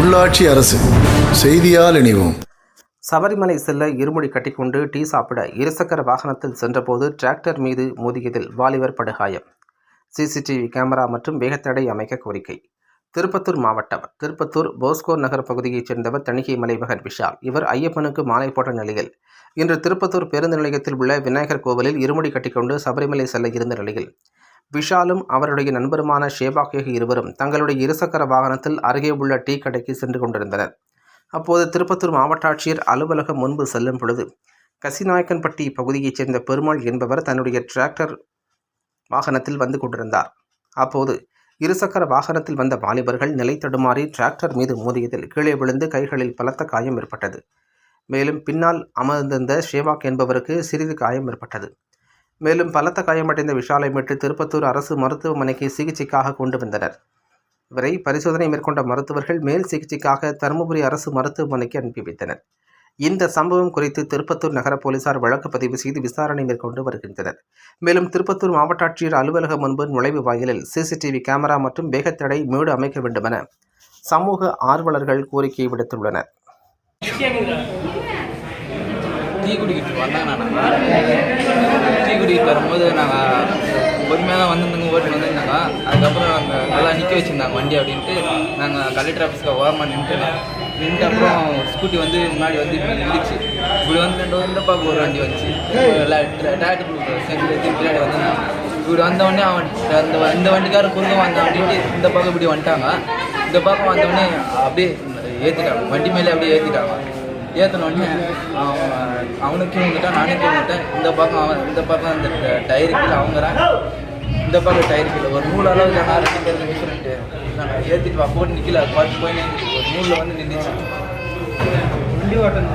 உள்ளாட்சி அரசு. செய்தியால் இணைவோம். சபரிமலை செல்ல இருமுடி கட்டிக்கொண்டு டீ சாப்பிட இருசக்கர வாகனத்தில் சென்றபோது டிராக்டர் மீது மோதியதில் வாலிபர் படுகாயம். சிசிடிவி கேமரா மற்றும் வேகத்தடை அமைக்க கோரிக்கை. திருப்பத்தூர் மாவட்டம் திருப்பத்தூர் போஸ்கோ நகர் பகுதியைச் சேர்ந்தவர் தணிகை மலைமகன் விஷால். இவர் ஐயப்பனுக்கு மாலை போட்ட நிலையில் இன்று திருப்பத்தூர் பேருந்து நிலையத்தில் உள்ள விநாயகர் கோவிலில் இருமுடி கட்டிக்கொண்டு சபரிமலை செல்ல இருந்த நிலையில் விஷாலும் அவருடைய நண்பருமான ஷேபாக் இருவரும் தங்களுடைய இருசக்கர வாகனத்தில் அருகே உள்ள டீ கடைக்கு சென்று கொண்டிருந்தனர். அப்போது திருப்பத்தூர் மாவட்ட ஆட்சியர் அலுவலகம் முன்பு செல்லும் பொழுது கசிநாயக்கன்பட்டி பகுதியைச் சேர்ந்த பெருமாள் என்பவர் தன்னுடைய டிராக்டர் வாகனத்தில் வந்து கொண்டிருந்தார். அப்போது இருசக்கர வாகனத்தில் வந்த வாலிபர்கள் நிலை தடுமாறி டிராக்டர் மீது மோதியதில் கீழே விழுந்து கைகளில் பலத்த காயம் ஏற்பட்டது. மேலும் பின்னால் அமர்ந்திருந்த ஷேவாக் என்பவருக்கு சிறிது காயம் ஏற்பட்டது. மேலும் பலத்த காயமடைந்த விஷாலை மீட்டு திருப்பத்தூர் அரசு மருத்துவமனைக்கு சிகிச்சைக்காக கொண்டு வந்தனர். இவரை பரிசோதனை மேற்கொண்ட மருத்துவர்கள் மேல் சிகிச்சைக்காக தருமபுரி அரசு மருத்துவமனைக்கு அனுப்பி வைத்தனர். இந்த சம்பவம் குறித்து திருப்பத்தூர் நகர போலீசார் வழக்கு பதிவு செய்து விசாரணை மேற்கொண்டு வருகின்றனர். மேலும் திருப்பத்தூர் மாவட்ட ஆட்சியர் அலுவலகம் முன்பு நுழைவு வாயிலில் சிசிடிவி கேமரா மற்றும் வேகத்தடை மேடு அமைக்க வேண்டுமென சமூக ஆர்வலர்கள் கோரிக்கை விடுத்துள்ளனர். தீ குடிக்கிட்டு வந்தாங்க குடிக்கிட்டு அதுக்கப்புறம் அங்கே நல்லா நிற்க வச்சுருந்தாங்க வண்டி அப்படின்ட்டு. நாங்கள் கலெக்டர் ஆஃபீஸ்க்கு ஓரமாக நின்றுட்டு நின்று அப்புறம் ஸ்கூட்டி வந்து முன்னாடி வந்து இப்படி நின்றுச்சு. இப்படி வந்து ரெண்டு வந்து பார்க்க ஒரு வண்டி வந்துச்சு. டேரக்டர் சேர்ந்து எடுத்து பின்னாடி வந்தாங்க இப்படி வந்தவொடனே அவன் அந்த இந்த வண்டிக்காரர் குறுக்க வந்தான் அப்படின்ட்டு இந்த பக்கம் இப்படி வந்துட்டாங்க. இந்த பக்கம் வந்தவொடனே அப்படியே ஏற்றிட்டாங்க வண்டி மேலே அப்படியே ஏற்றிட்டாங்க ஏற்றின உடனே அவன் அவனுக்கு வந்துட்டான் நானே வந்துட்டேன் இந்த பக்கம் அவன் இந்த பக்கம் அந்த டயரு கீழே அவங்கிறான் இந்த பக்கம் டயர் கீழே. ஒரு நூறு அளவுக்கு நான் அரைச்சிக்கிறது மிஷின்ட்டு நாங்கள் ஏற்றிட்டு வா போட்டு நிற்கல பார்த்து போய் ஒரு நூலில் வந்து நின்றுச்சு வண்டி ஓட்டணும்